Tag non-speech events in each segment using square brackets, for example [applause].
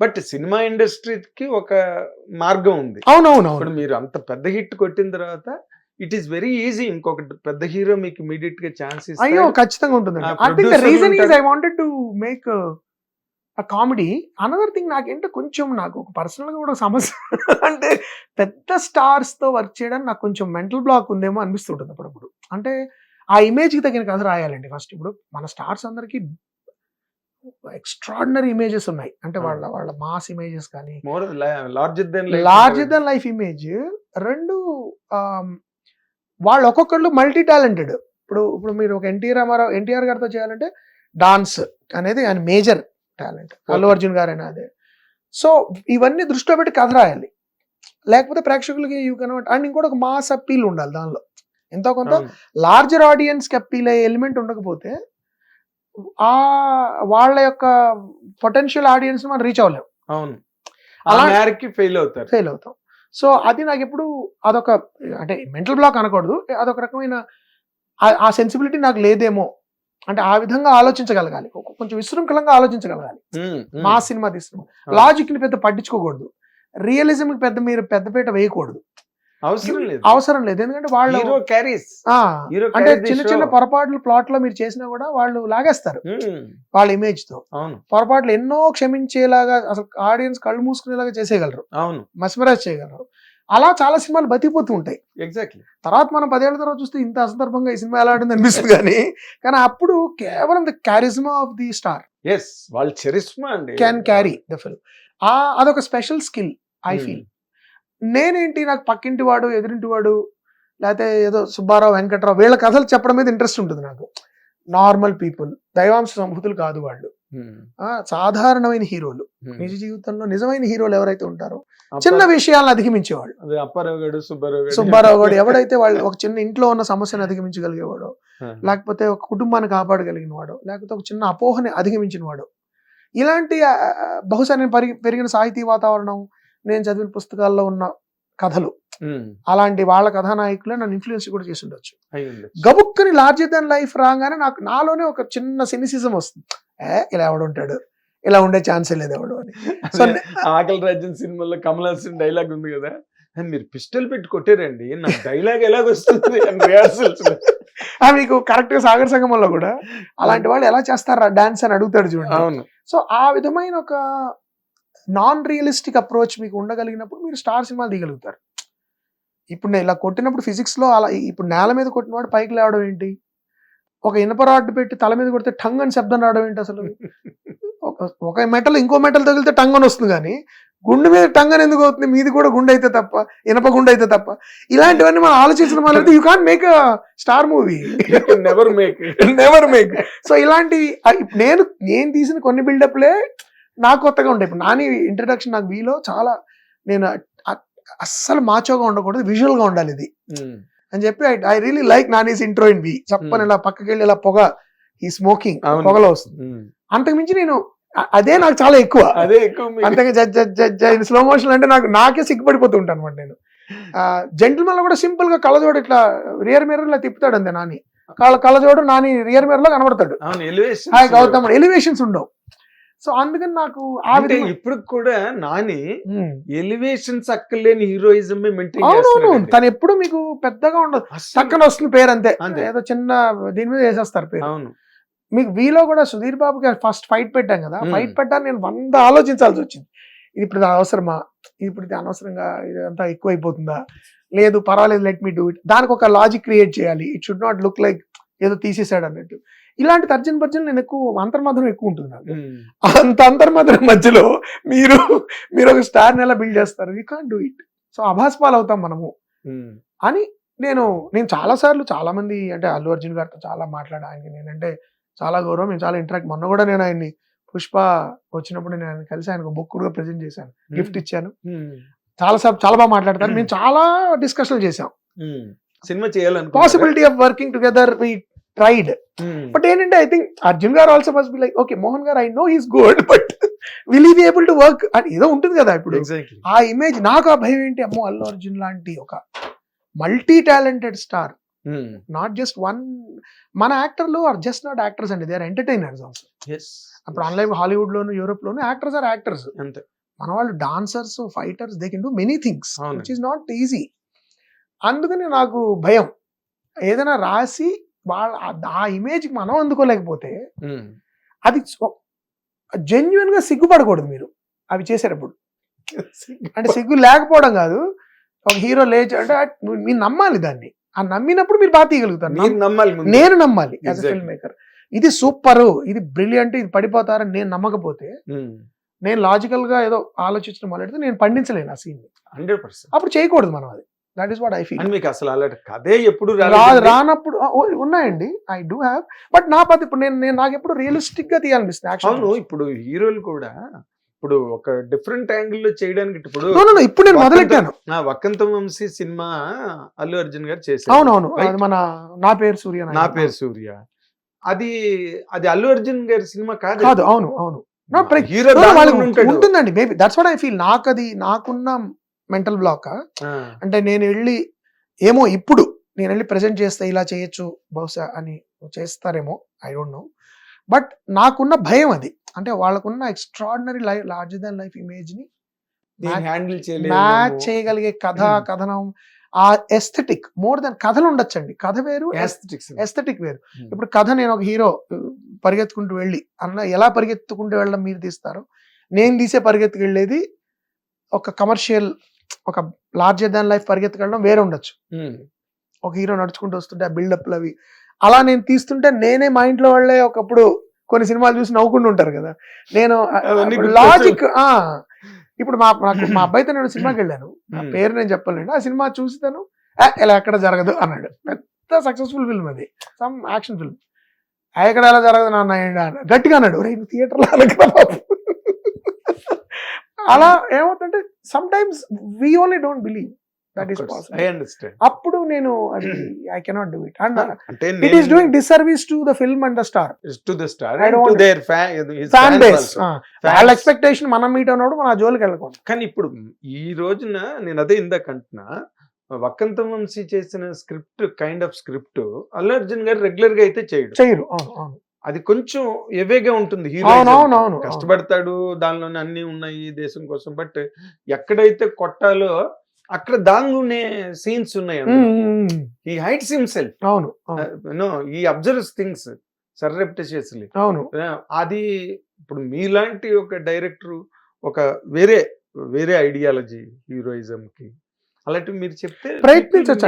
But cinema ఇండస్ట్రీకి ఒక మార్గం ఉంది. అవునవును ఇప్పుడు మీరు అంత పెద్ద హిట్ కొట్టిన తర్వాత ఇట్ ఈస్ వెరీ ఈజీ ఇంకొక పెద్ద హీరో మీకు ఇమీడియట్గా ఛాన్స్ అయ్యో ఖచ్చితంగా ఉంటుందండి ఆ, I think the producer reason ఉంటారు. I wanted to make a comedy another thing నాకేంటో కొంచెం నాకు ఒక పర్సనల్గా కూడా సమస్య [laughs] అంటే పెద్ద స్టార్స్తో వర్క్ చేయడానికి నాకు కొంచెం మెంటల్ బ్లాక్ ఉందేమో అనిపిస్తుంటుంది అప్పుడప్పుడు. అంటే ఆ ఇమేజ్కి తగిన కథ రాయాలండి ఫస్ట్ ఇప్పుడు మన స్టార్స్ అందరికి ఎక్స్ట్రాడినరీ ఇమేజెస్ ఉన్నాయి. అంటే వాళ్ళ వాళ్ళ మాస్ ఇమేజెస్ కానీ more larger than life image. రెండు వాళ్ళు ఒక్కొక్కళ్ళు మల్టీ టాలెంటెడ్ ఇప్పుడు ఇప్పుడు మీరు ఒక ఎన్టీఆర్ రామారావు ఎన్టీఆర్ గారితో చేయాలంటే డాన్స్ అనేది ఆయన మేజర్ టాలెంట్. అల్లు అర్జున్ గారైనా అదే. సో ఇవన్నీ దృష్టిలో పెట్టి కథ రాయాలి. లేకపోతే ప్రేక్షకులకి యూ కెనాట్ అండ్ ఇంకోటి ఒక మాస్ అప్పీల్ ఉండాలి దానిలో. ఎంతో కొంత లార్జర్ ఆడియన్స్కి అప్పీల్ అయ్యే ఎలిమెంట్ ఉండకపోతే ఆ వాళ్ళ యొక్క పొటెన్షియల్ ఆడియన్స్ మనం రీచ్ అవ్వలేం. అవును. అలా- ఫెయిల్ అవుతారు. ఫెయిల్ అవుతాం. సో అది నాకు ఎప్పుడు అదొక అంటే మెంటల్ బ్లాక్ అనకూడదు. అదొక రకమైన ఆ- సెన్సిబిలిటీ నాకు లేదేమో. అంటే ఆ విధంగా ఆలోచించగలగాలి. కొంచెం విశృంఖలంగా ఆలోచించగలగాలి. మా సినిమా తీస్తున్నాం అవును. లాజిక్ని పెద్ద పట్టించుకోకూడదు. రియలిజం కి పెద్ద మీరు పెద్దపీట వేయకూడదు. అవసరం లేదు. అవసరం లేదు. ఎందుకంటే వాళ్ళు అంటే చిన్న చిన్న పొరపాట్లు ప్లాట్లో మీరు చేసినా కూడా వాళ్ళు లాగేస్తారు. వాళ్ళ ఇమేజ్తో అవును. పొరపాట్లు ఎన్నో క్షమించేలాగా అసలు ఆడియన్స్ కళ్ళు మూసుకునేలాగా చేసేయగలరు. అవును. మస్మరైజ్ చేయగలరు. అలా చాలా సినిమాలు బతికిపోతూ ఉంటాయి ఎగ్జాక్ట్లీ తర్వాత మనం పదేళ్ళ తర్వాత చూస్తే ఇంత అసందర్భంగా ఈ సినిమా ఎలా ఉంటుంది అనిపిస్తుంది కానీ కానీ అప్పుడు కేవలం the charisma of the star. Yes వాళ్ళు చరిస్మా అండి. క్యాన్ క్యారీ ద ఫిల్మ్ ఆ అదొక special skill I Hmm. Feel నేనేంటి? నాకు పక్కింటి వాడు ఎదురింటి వాడు లేకపోతే ఏదో సుబ్బారావు వెంకట్రావు వీళ్ళ కథలు చెప్పడం మీద ఇంట్రెస్ట్ ఉంటుంది నాకు. నార్మల్ పీపుల్ దైవాంశ సంభూతులు కాదు వాళ్ళు. సాధారణమైన హీరోలు. నిజ జీవితంలో నిజమైన హీరోలు ఎవరైతే ఉంటారో చిన్న విషయాలను అధిగమించేవాళ్ళు. అదే అప్పారావు సుబ్బారావు గడు. గారు ఎవడైతే వాళ్ళు ఒక చిన్న ఇంట్లో ఉన్న సమస్యను అధిగమించగలిగేవాడో లేకపోతే ఒక కుటుంబాన్ని కాపాడగలిగిన వాడు లేకపోతే ఒక చిన్న అపోహని అధిగమించిన వాడు ఇలాంటి బహుశా నేను పెరిగి పెరిగిన సాహితీ వాతావరణం నేను చదివిన పుస్తకాల్లో ఉన్న కథలు. అలాంటి వాళ్ళ కథానాయకులే నన్ను ఇన్ఫ్లుయెన్స్ కూడా చేసి ఉండొచ్చు. గబుక్కుని లార్జర్ దాన్ లైఫ్ రాగానే నాకు నాలోనే ఒక చిన్న సినిసిజం వస్తుంది. ఏ ఇలా ఎవడు ఉంటాడు. ఇలా ఉండే ఛాన్సే లేదు ఎవడు అని. సో ఆకలి రాజ్యం సినిమాలో కమల్ హాసన్ డైలాగ్ ఉంది కదా. "ఆ, మీరు పిస్టల్ పెట్టి కొట్టారండి. నా డైలాగ్ ఎలాగొస్తుంది మీకు కరెక్ట్గా సాగర్ సంగమంలో కూడా అలాంటి వాళ్ళు ఎలా చేస్తారా డాన్స్ అని అడుగుతాడు చూడండి. అవును. సో ఆ విధమైన ఒక నాన్ రియలిస్టిక్ అప్రోచ్ మీకు ఉండగలిగినప్పుడు మీరు స్టార్ సినిమాలు తీయగలుగుతారు ఇప్పుడు నేను ఇలా కొట్టినప్పుడు ఫిజిక్స్లో అలా ఇప్పుడు నేల మీద కొట్టినవాడు పైకి లేవడం ఏంటి? ఒక ఇనప రాడ్ పెట్టి తల మీద కొడితే టంగ్ అని శబ్దం రావడం ఏంటి అసలు? ఒక- ఒక మెటల్ ఇంకో మెటల్ తగిలితే టంగ్ అని వస్తుంది కానీ గుండె మీద టంగ్ అని ఎందుకు అవుతుంది? మీది కూడా గుండె అయితే తప్ప ఇనప గుండె అయితే తప్ప. ఇలాంటివన్నీ మనం ఆలోచించడం వల్ల you can make star movie never make never make so ఇలాంటి ఆ, ఇప్ నేను నేను తీసిన కొన్ని బిల్డప్లే నాకు కొత్తగా ఉంటాయి ఇప్పుడు నాని ఇంట్రడక్షన్ నాకు వీలో చాలా నేను అస్సలు మాచోగా ఉండకూడదు విజువల్గా ఉండాలి ఇది. అని చెప్పి I really like Nani's intro in V చెప్పని. ఇలా పక్కకి వెళ్ళి ఇలా పొగ ఈ స్మోకింగ్. పొగలో వస్తుంది. అంతకు మించి నేను అదే నాకు చాలా ఎక్కువ. అదే ఎక్కువ. అంతగా judge judge judge slow motion అంటే నాకు నాకే సిగ్గుపడిపోతూ ఉంటాను అనమాట నేను. జెంటిల్మెన్లో కూడా సింపుల్గా కళ్ళజోడు ఇట్లా రియర్ మిర్రర్ ఇలా తిప్పుతాడు అంతే నాని. కళ్ళ కళ్ళజోడు నాని రియర్ మిర్రర్లో కనబడతాడు. హాయ్ గౌతమ్ ఎలివేషన్స్ ఉండవు. సో అందుకని నాకు ఆ విధంగా ఇప్పుడు కూడా నాని ఉమ్. ఎలివేషన్స్ అక్కలేని హీరోయిజం అవునవును తను ఎప్పుడు మీకు పెద్దగా ఉండదు. పక్కన వస్తుంది పేరు అంతే. ఏదో చిన్న దీని మీద వేసేస్తారు పేరు. అవును. మీకు వీలో కూడా సుధీర్ బాబుకి ఫస్ట్ ఫైట్ పెట్టాం కదా. ఫైట్ పెట్టాను నేను వంద ఆలోచించాల్సి వచ్చింది. ఇది ఇప్పుడు అవసరమా? ఇప్పుడు ఇది అనవసరంగా ఇదంతా ఎక్కువ అయిపోతుందా లేదు పర్వాలేదు లెట్ మీ డూ ఇట్. దానికి ఒక లాజిక్ క్రియేట్ చేయాలి. It should not look like ఏదో తీసేసాడు అన్నట్టు. ఇలాంటి తర్జన్ భర్జన్ నేను ఎక్కువ అంతర్మాత్రం ఎక్కువ ఉంటుంది నాకు. అంత అంతర్మాత్రం మధ్యలో మీరు మీరు ఒక స్టార్ ఎలా బిల్డ్ చేస్తారు? You can do it so అభాస్పాలు అవుతాం మనము. అని నేను నేను చాలా సార్లు చాలా మంది అంటే అల్లు అర్జున్ గారితో చాలా మాట్లాడా ఆయనకి. నేనంటే చాలా గౌరవం నేను చాలా ఇంటరాక్ట్ మొన్న కూడా నేను ఆయన్ని పుష్ప వచ్చినప్పుడు నేను ఆయన కలిసి ఆయనకు బుక్ కూడా ప్రెజెంట్ చేశాను గిఫ్ట్ ఇచ్చాను. చాలా సార్లు చాలా బాగా మాట్లాడతారు. మేము చాలా డిస్కషన్ చేసాం. సినిమా చేయాలను possibility of working together we tried but ఏంటంటే I think Arjun garu also must be like okay Mohan garu I know is good but will he be able to work అని ఏదో ఉంటుంది కదా ఇప్పుడు. ఆ ఇమేజ్ నాకు ఆ భయం ఏంటి? అమ్మో అల్లు అర్జున్ లాంటి ఒక multi talented star. Not just one మన యాక్టర్లు ఆర్ జస్ట్ నాట్ యాక్టర్స్ అండి. They are entertainers also. అప్పుడు అన్లైక్ హాలీవుడ్ లోను యూరోప్ లోను యాక్టర్స్ ఆర్ యాక్టర్స్ అంతే. మన వాళ్ళు dancers fighters they can do many things. Which is not easy అందుకని నాకు భయం. ఏదైనా రాసి వాళ్ళ ఆ- ఆ ఇమేజ్ మనం అందుకోలేకపోతే. అది జెన్యున్గా సిగ్గుపడకూడదు మీరు. అవి చేసేటప్పుడు. అంటే సిగ్గు లేకపోవడం కాదు. ఒక హీరో లేచి అంటే మీరు నమ్మాలి దాన్ని. ఆ నమ్మినప్పుడు మీరు బాగా తీయగలుగుతారు. నమ్మాలి. నేను నమ్మాలి యాజ్. ఫిల్మ్ మేకర్ ఇది సూపర్ ఇది బ్రిలియంట్ ఇది పడిపోతారని నేను నమ్మకపోతే. నేను లాజికల్గా ఏదో ఆలోచించడం మొదలెడితే నేను పండించలేను ఆ సీన్ హండ్రెడ్ పర్సెంట్. అప్పుడు చేయకూడదు మనం అది. That is what I feel మీకు అసలు అలాంటి కథే ఎప్పుడు? రానప్పుడు ఉన్నాయండి. ఐ డూ హ్యావ్ బట్ నా పద్ధతి ఇప్పుడు నేను నేను నాకు ఎప్పుడు రియలిస్టిక్గా తీయాలనిపిస్తుంది అవును యాక్షన్ ఇప్పుడు హీరోలు కూడా ఇప్పుడు ఒక డిఫరెంట్ యాంగిల్లో చేయడానికి ఇప్పుడు ఇప్పుడు నేను మొదలెట్టాను. నా వక్కంత వంశీ సినిమా అల్లు అర్జున్ గారు చేశారు. అవునవును మన నా పేరు సూర్య నా పేరు సూర్య. అది అది అల్లు అర్జున్ గారి సినిమా కాదు. కాదు అవును అవును. ఉంటుందండి maybe that's what I feel నాకు అది నాకున్న మెంటల్ బ్లాక్? అంటే నేను వెళ్ళి ఏమో ఇప్పుడు నేను వెళ్ళి ప్రెజెంట్ చేస్తే ఇలా చేయొచ్చు బహుశా అని చేస్తారేమో ఐ డోంట్ నో. బట్ నాకున్న భయం అది. అంటే వాళ్ళకున్న extraordinary life larger than life ఇమేజ్ని దీన్ని హ్యాండిల్ మ్యాచ్ చేయగలిగే కథ. కథనం ఆ ఎస్థెటిక్ మోర్ దెన్ కథలు ఉండొచ్చండి. కథ వేరు. ఎస్థెటిక్ వేరు. ఇప్పుడు కథ నేను ఒక హీరో పరిగెత్తుకుంటూ వెళ్ళి అన్న ఎలా పరిగెత్తుకుంటూ వెళ్ళడం మీరు తీస్తారు నేను తీసే పరిగెత్తుకు వెళ్ళేది ఒక కమర్షియల్ ఒక లార్జర్ దాన్ లైఫ్ పరిగెత్తుకెళ్ళడం వేరే ఉండొచ్చు. Hmm. ఒక హీరో నడుచుకుంటూ వస్తుంటే ఆ బిల్డప్లు అవి అలా నేను తీస్తుంటే నేనే మా ఇంట్లో వాళ్ళే ఒకప్పుడు కొన్ని సినిమాలు చూసి నవ్వుకుంటూ ఉంటారు కదా. నేను లాజిక్ ఇప్పుడు మా నాకు [clears throat] మా అబ్బాయితో నేను సినిమాకి వెళ్ళాను. ఆ Hmm. పేరు నేను చెప్పలేండి ఆ సినిమా చూసి తను "ఆ, ఇలా ఎక్కడ జరగదు అన్నాడు. పెద్ద సక్సెస్ఫుల్ ఫిల్మ్ అది. సమ్ యాక్షన్ ఫిల్మ్ ఎక్కడ ఎలా జరగదు నాన్న. గట్టిగా అన్నాడు. రే థియేటర్లో అలా ఏమవుతుంటే sometimes we only don't believe that is I possible understand అప్పుడు నేను అది I cannot do it and అంటే it is doing disservice to the film and the star to the star their fan base వాళ్ళ expectation మనం meet అన్నప్పుడు మన ఆ జోలికి వెళ్ళకూడదు. కానీ ఇప్పుడు ఈ రోజున నేను అదే ఇందాక అంటున్నా వక్కంత వంశీ చేసిన script kind of script Allu Arjun garu రెగ్యులర్గా అయితే చేయడు. అవును అవును. అది కొంచెం ఎవేగా ఉంటుంది హీరో కష్టపడతాడు దానిలోనే అన్ని ఉన్నాయి దేశం కోసం. బట్ ఎక్కడైతే కొట్టాలో అక్కడ దానిలోనే సీన్స్ ఉన్నాయి. ఈ హైట్స్ హిమ్సెల్ఫ్ అవును no he observes things surreptitiously అవును. అది ఇప్పుడు మీలాంటి ఒక డైరెక్టర్ ఒక వేరే వేరే ఐడియాలజీ హీరోయిజం కి అలాంటివి మీరు చెప్తే ప్రయత్నించవచ్చు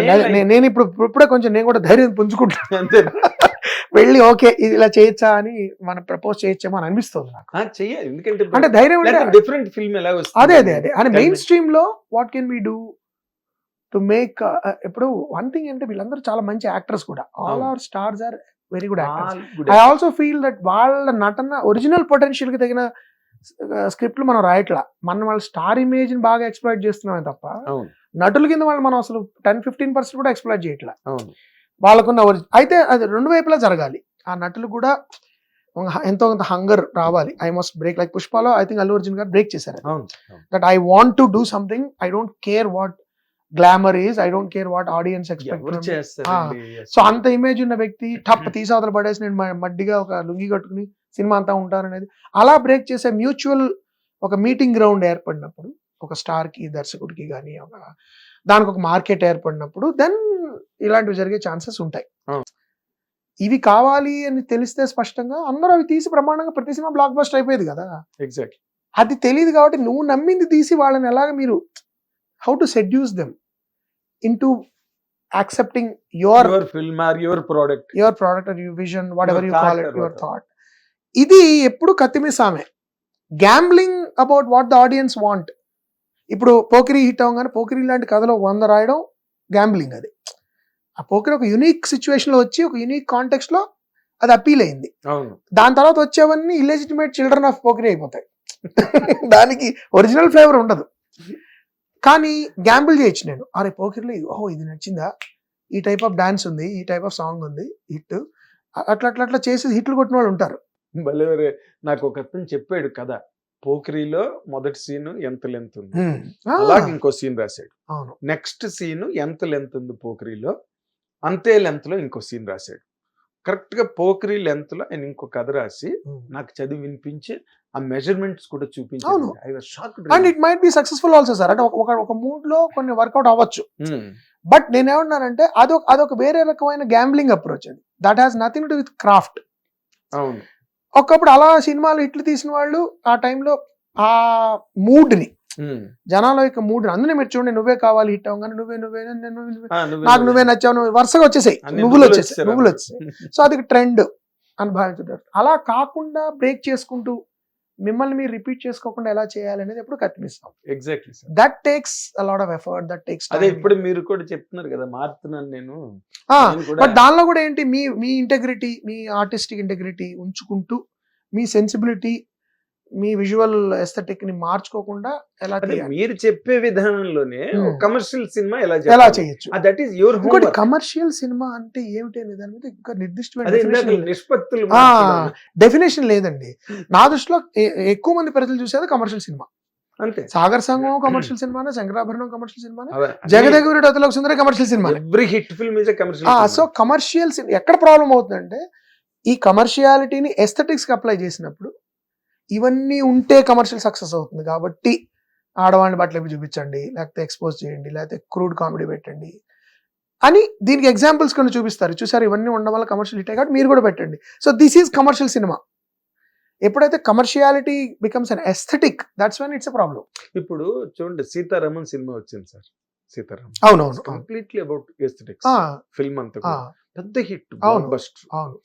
నేను ఇప్పుడు ఇప్పుడే కొంచెం నేను కూడా ధైర్యం పుంజుకుంటాను అంతే. వెళ్ళి ఓకే ఇది ఇలా చేయొచ్చా అని మనం ప్రపోజ్ చేయొచ్చేమో అని అనిపిస్తుంది నాకు. చెయ్యాలి. ఎందుకంటే అంటే ధైర్యం డిఫరెంట్ ఫిల్మ్ ఎలా వస్తుంది? అదే అదే అదే. అని main. స్ట్రీమ్లో what can be do to make ఇప్పుడు వన్ థింగ్ అంటే వీళ్ళందరూ చాలా మంచి యాక్టర్స్ కూడా. All. Are stars are very good actors I also feel that వాళ్ళ నటన ఒరిజినల్ పొటెన్షియల్కి తగిన స్క్రిప్ట్లు మనం రాయట్లా. మనం వాళ్ళ స్టార్ ఇమేజ్ని బాగా ఎక్స్ప్లోర్ చేస్తున్నామే తప్ప నటుల కింద వాళ్ళు మనం అసలు టెన్ ఫిఫ్టీన్ పర్సెంట్ కూడా ఎక్స్ప్లోర్ చేయట్లా. అవును. వాళ్ళకున్న అయితే అది రెండు వైపులా జరగాలి. ఆ నటులు కూడా ఎంతో కొంత హంగర్ రావాలి. I must break like పుష్పలో I think Allu Arjun garu break చేశారు. That I want to do something I don't care what glamour is I don't care what audience expect so అంత ఇమేజ్ ఉన్న వ్యక్తి టప్ తీసావతలు పడేసి నేను మడ్డిగా ఒక లుంగి కట్టుకుని సినిమా అంతా ఉంటాననేది. అలా బ్రేక్ చేసే మ్యూచువల్ ఒక మీటింగ్ గ్రౌండ్ ఏర్పడినప్పుడు ఒక స్టార్కి దర్శకుడికి కానీ ఒక దానికి ఒక మార్కెట్ ఏర్పడినప్పుడు దెన్ ఇలాంటివి జరిగే ఛాన్సెస్ ఉంటాయి. ఇవి కావాలి అని తెలిస్తే స్పష్టంగా అందరూ అవి తీసి ప్రమాణంగా ప్రతి సినిమా బ్లాక్ బస్టర్ అయిపోయేది కదా. ఎగ్జాక్ట్ అది తెలియదు కాబట్టి నువ్వు నమ్మింది తీసి వాళ్ళని ఎలాగ మీరు how to seduce them into accepting your your film or your product your product or you vision whatever you call it your. Thought ఇది ఎప్పుడు కత్తిమీసామే gambling about what the audience want ఇప్పుడు పోకిరి హిట్ అవగానే పోకిరి లాంటి కథలో వంద రాయడం గ్యాంబ్లింగ్ అది. ఆ పోకిరి ఒక యునిక్ సిచ్యువేషన్లో వచ్చి ఒక యునిక్ కాంటెక్స్ట్లో అది అపీల్ అయింది. అవును. దాని తర్వాత వచ్చేవన్నీ ఇల్లెజిటిమేట్ చిల్డ్రన్ ఆఫ్ పోకిరి అయిపోతాయి. [laughs] దానికి ఒరిజినల్ ఫ్లేవర్ ఉండదు. కానీ గ్యాంబుల్ చేయొచ్చు నేను. అరే పోకిర్లో ఓహో ఇది నచ్చిందా? ఈ టైప్ ఆఫ్ డాన్స్ ఉంది ఈ టైప్ ఆఫ్ సాంగ్ ఉంది హిట్ అట్లా అట్లా అట్లా చేసి హిట్లు కొట్టిన వాళ్ళు ఉంటారు. భలే నాకు ఒక అతను చెప్పాడు కదా పోఖ్రీలో మొదటి సీన్ ఎంత లెంత్ ఉంది? అలాగే ఇంకో సీన్ రాశాడు. అవును. నెక్స్ట్ సీన్ ఎంత లెంత్ ఉంది పోఖ్రీలో అంతే లెంత్లో ఇంకో సీన్ రాశాడు. కరెక్ట్గా పోకరి లెంత్లో ఆయన ఇంకో కథ రాసి నాకు చదివి వినిపించి ఆ మెజర్మెంట్స్ కూడా shock and it might be successful also sir. అంటే ఒక- ఒక ఒక మూడ్లో కొన్ని వర్కౌట్ అవ్వచ్చు. బట్ నేనేమన్నానంటే అదొక అదొక వేరే రకమైన గ్యాంబ్లింగ్ అప్రోచ్ అది. That has nothing to with craft. అవును. ఒకప్పుడు అలా సినిమాలు ఇట్లు తీసిన వాళ్ళు ఆ టైంలో ఆ మూడ్ని ఉమ్. జనాల యొక్క మూడ్ అందునే మీరు చూడండి నువ్వే కావాలి హిట్ అవ్వగానే నువ్వే నువ్వే నేను నువ్వే నాకు నువ్వే. నచ్చావు నువ్వు వరుసగా వచ్చేసాయి. నువ్వులు వచ్చేసాయి నువ్వులు. వచ్చేసాయి. సో అది ట్రెండ్ అని భావించుతారు అలా కాకుండా బ్రేక్ చేసుకుంటూ మిమ్మల్ని మీరు రిపీట్ చేసుకోకుండా ఎలా చేయాలి అనేది ఎప్పుడు కత్తిమిస్తాం exactly sir that takes a lot of effort that takes అదే ఇప్పుడు మీరు కూడా చెప్తున్నారు కదా మారుతున్నాను నేను. బట్ దానిలో కూడా ఏంటి మీ మీ ఇంటెగ్రిటీ మీ ఆర్టిస్టిక్ ఇంటెగ్రిటీ ఉంచుకుంటూ మీ సెన్సిబిలిటీ మీ విజువల్ ఎస్థెటిక్ని మార్చుకోకుండా ఎలా? మీరు చెప్పే విధానంలోనే. కమర్షియల్ సినిమా ఎలా ఎలా చేయొచ్చు దట్ ఈస్ యువర్ ఇంకోటి కమర్షియల్ సినిమా అంటే ఏమిటి అనే దాని మీద ఇంకా నిర్దిష్టమైన. నిష్పత్తులు. డెఫినేషన్ లేదండి నా దృష్టిలో ఎక్కువ మంది ప్రజలు చూసేది కమర్షియల్ సినిమా అంతే సాగర్ సంగం కమర్షియల్ సినిమానే శంకరాభరణం కమర్షియల్ సినిమానే అవే. జగదగురి అతలకు సుందర commercial cinema every hit film is so commercial commercial ఎక్కడ ప్రాబ్లం అవుతుందంటే ఈ కమర్షియాలిటీని ఎస్థెటిక్స్కి అప్లై చేసినప్పుడు ఇవన్నీ ఉంటే కమర్షియల్ సక్సెస్ అవుతుంది కాబట్టి ఆడవాళ్ళని బట్టలు ఇవి చూపించండి లేకపోతే ఎక్స్పోజ్ చేయండి లేకపోతే క్రూడ్ కామెడీ పెట్టండి అని దీనికి ఎగ్జాంపుల్స్ కొన్ని చూపిస్తారు. చూసారు? ఇవన్నీ ఉండడం వల్ల కమర్షియల్ హిట్ కాబట్టి మీరు కూడా పెట్టండి. So this is commercial cinema ఎప్పుడైతే commerciality becomes an aesthetic that's when it's a problem ఇప్పుడు చూడండి సీతారామన్ సినిమా వచ్చింది సార్. సీతారామన్. అవునవును. అవును. కంప్లీట్లీ అబౌట్ ఎస్థెటిక్స్ ఫిల్మ్ అంతా. పెద్ద హిట్ అవును. బస్ట్ అవును.